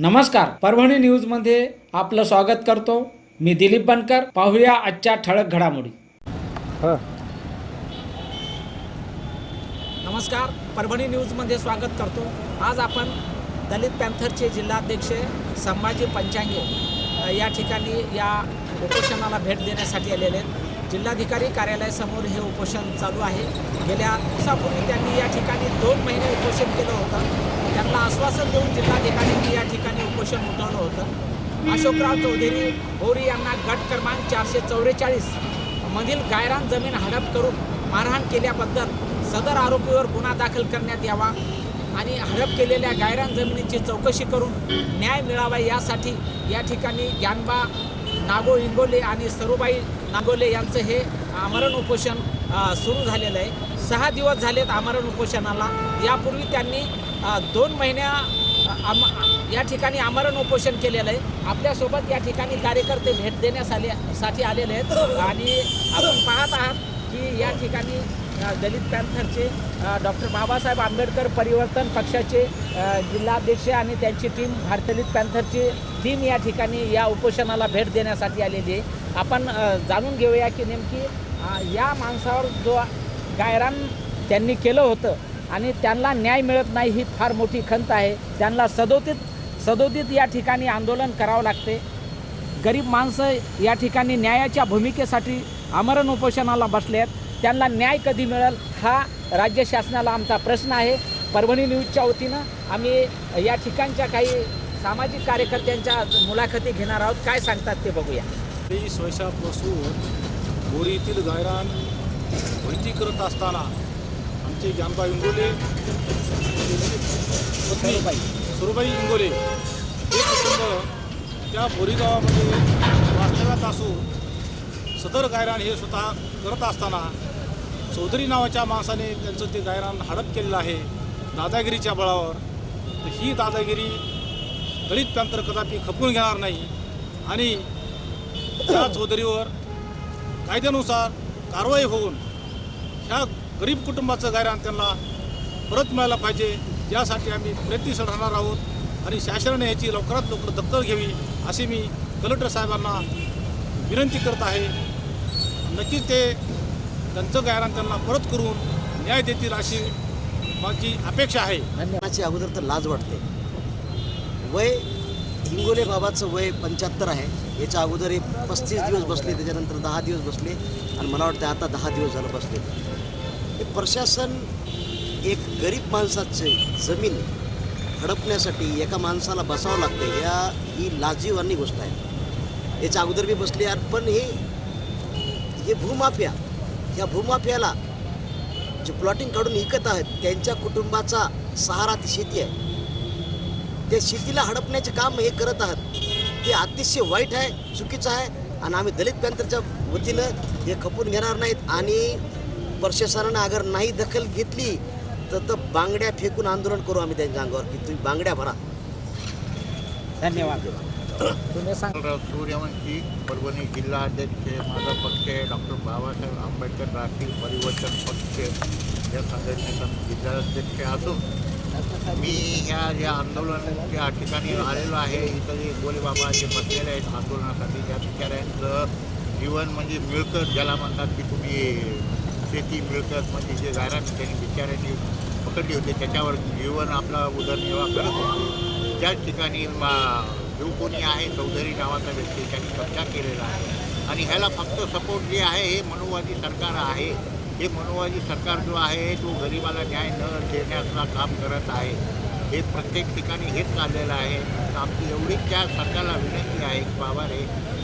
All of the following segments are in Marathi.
नमस्कार परभणी न्यूजमध्ये आपलं स्वागत करतो. मी दिलीप बनकर पाहूया आजच्या ठळक घडामोडी. नमस्कार परभणी न्यूजमध्ये स्वागत करतो. आज आपण दलित पॅन्थरचे जिल्हाध्यक्ष संभाजी पंचांगे या ठिकाणी या उपोषणाला भेट देण्यासाठी आलेले आहेत. जिल्हाधिकारी कार्यालयासमोर हे उपोषण चालू आहे. गेल्या दिवसापूर्वी त्यांनी या ठिकाणी दोन महिने उपोषण केलं होतं. त्यांना आश्वासन देऊन जिल्हाधिकाऱ्यांनी या ठिकाणी उपोषण उठवलं होतं. अशोकराव चौधरी भोरी यांना गट क्रमांक चारशे चौवेचाळीस मधील गायरान जमीन हडप करून मारहाण केल्याबद्दल सदर आरोपीवर गुन्हा दाखल करण्यात यावा आणि हडप केलेल्या गायरान जमिनीची चौकशी करून न्याय मिळावा यासाठी या ठिकाणी ज्ञानबा नागो इंगोले आणि सरुबाई नागोले यांचं हे आमरण उपोषण सुरू झालेलं आहे. सहा दिवस झालेत आमरण उपोषणाला. यापूर्वी त्यांनी दोन महिन्या आम या ठिकाणी आमरण उपोषण केलेलं आहे. आपल्यासोबत या ठिकाणी कार्यकर्ते भेट देण्यास आले साठी आलेले आहेत. आणि आपण पाहत आहात की या ठिकाणी दलित पॅन्थरचे डॉक्टर बाबासाहेब आंबेडकर परिवर्तन पक्षाचे जिल्हाध्यक्ष आणि त्यांची टीम भारतीय दलित पॅन्थरची टीम या ठिकाणी या उपोषणाला भेट देण्यासाठी आलेली आहे. आपण जाणून घेऊया की नेमकी या माणसावर जो गायरान त्यांनी केलं होतं. आणि त्यांना न्याय मिळत नाही ही फार मोठी खंत आहे. त्यांना सदोदित सदोदित या ठिकाणी आंदोलन करावं लागते. गरीब माणसं या ठिकाणी न्यायाच्या भूमिकेसाठी आमरण उपोषणाला बसले आहेत. त्यांना न्याय कधी मिळेल हा राज्य शासनाला आमचा प्रश्न आहे. परभणी न्यूजच्या वतीनं आम्ही या ठिकाणच्या काही सामाजिक कार्यकर्त्यांच्या मुलाखती घेणार आहोत. काय सांगतात ते बघूया. तेवीस वर्षापासून गायरान भरती करत असताना आमचे जानबा इंगोले पत्नी सुरुबाई इंगोले हे कुटुंब त्या बोरीगावामध्ये वास्तव्यात असून सदर गायरान हे स्वतः करत असताना चौधरी नावाच्या माणसाने त्यांचं ते गायरान हडप केलेलं आहे दादागिरीच्या बळावर. तर ही दादागिरी दलित पॅंतर कदापि खपवून घेणार नाही. आणि त्या चौधरीवर कायद्यानुसार कारवाई होऊन ह्या गरीब कुटुंबाचं गायरान त्यांना परत मिळायला पाहिजे यासाठी आम्ही प्रयत्नशील राहणार आहोत आणि शासनाने याची लवकरात लवकर दखल घ्यावी असे मी कलेक्टर साहेबांना विनंती करत आहे. नक्कीच ते त्यांचं गायरान त्यांना परत करून न्याय देतील अशी माझी अपेक्षा आहे. अगोदर तर लाज वाटते. वय हिंगोले बाबाचं वय पंच्याहत्तर आहे. याच्या अगोदर हे पस्तीस दिवस बसले त्याच्यानंतर दहा दिवस बसले आणि मला वाटतं आता दहा दिवस झालं बसले. हे प्रशासन एक गरीब माणसाचे जमीन हडपण्यासाठी एका माणसाला बसावं लागतं या ही लाजीवानी गोष्ट आहे. याच्या अगोदर मी बसले आहे पण हे हे भूमाफिया ह्या भूमाफियाला जे प्लॉटिंग काढून विकत आहेत त्यांच्या कुटुंबाचा सहारा ती शेती आहे. त्या शेतीला हडपण्याचे काम हे करत आहात. ते अतिशय वाईट आहे चुकीचं आहे आणि आम्ही दलित पॅंथरच्या वतीनं हे खपून घेणार नाहीत आणि प्रशासनानं अगर नाही दखल घेतली तर तर बांगड्या फेकून आंदोलन करू आम्ही त्यांच्या अंगावर की तुम्ही बांगड्या भरा. धन्यवाद. सूर्यवंशी परभणी जिल्हा अध्यक्ष माझा पक्ष आहे डॉक्टर बाबासाहेब आंबेडकर राष्ट्रीय परिवर्तन पक्ष. या संघटनेचा जिल्हाध्यक्ष असून मी ह्या ज्या आंदोलनाच्या ठिकाणी आलेलो आहे इथं जे गोलेबाबा जे बसलेले आहेत आंदोलनासाठी त्या बिचाऱ्यांचं जीवन म्हणजे मिळकत ज्याला म्हणतात की तुम्ही शेती मिळकत म्हणजे जे गायरान त्यांनी बिचाऱ्यांनी पकडली होती. त्याच्यावर जीवन आपला उदरनिर्वाह करत होते. त्याच ठिकाणी मा- जो कोणी आहे चौधरी नावाचा व्यक्ती त्यांनी कब्जा केलेला आहे. आणि ह्याला फक्त सपोर्ट जे आहे हे मनुवादी सरकार आहे. हे मनोवाजी सरकार जो आहे तो गरिबाला न्याय न देण्याचं काम करत आहे. हे प्रत्येक ठिकाणी हेच चाललेलं आहे. तर आमची एवढीच त्या सरकारला विनंती आहे की बाबा रे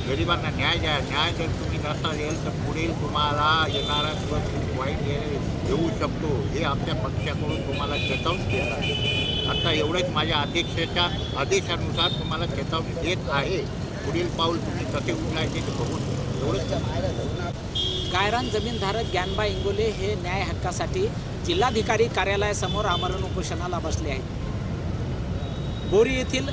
गरिबांना न्याय द्या. न्याय जर तुम्ही नसा येईल तर पुढील तुम्हाला येणारा दिवस खूप वाईट येऊ शकतो. हे आमच्या पक्षाकडून तुम्हाला चेतावणी देत आहे. आता एवढंच माझ्या अध्यक्षाच्या आदेशानुसार तुम्हाला चेतावणी देत आहे. पुढील पाऊल तुम्ही कसे उचलायचे ते बघून एवढंच. गायरान जमीनधारक ज्ञानबा इंगोले हे न्याय हक्कासाठी जिल्हाधिकारी कार्यालयासमोर आमरण उपोषणाला बसले आहेत. बोरी येथील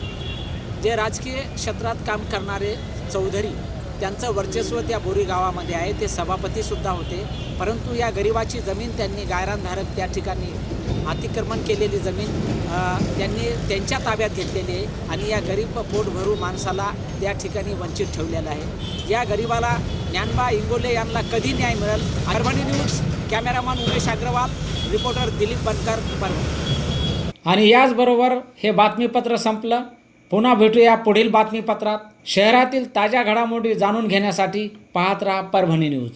जे राजकीय क्षेत्रात काम करणारे चौधरी त्यांचं वर्चस्व त्या बोरी गावामध्ये आहे. ते सभापतीसुद्धा होते. परंतु या गरिबाची जमीन त्यांनी गायरानधारक त्या ठिकाणी अतिक्रमण केलेली जमीन त्यांनी त्यांच्या ताब्यात घेतलेली आहे आणि या गरीब पोटभरू माणसाला त्या ठिकाणी वंचित ठेवलेलं आहे. या गरिबाला ज्ञानबा इंगोले यांना कधी न्याय मिळेल? Parbhani news cameraman Umesh Agrawal reporter Dilip Bankar Parbhani. आणि याचबरोबर हे बातमीपत्र संपलं. पुन्हा भेटूया पुढील बातमीपत्रात. शहरातील ताज्या घडामोडी जाणून घेण्यासाठी पाहत राहा परभणी न्यूज.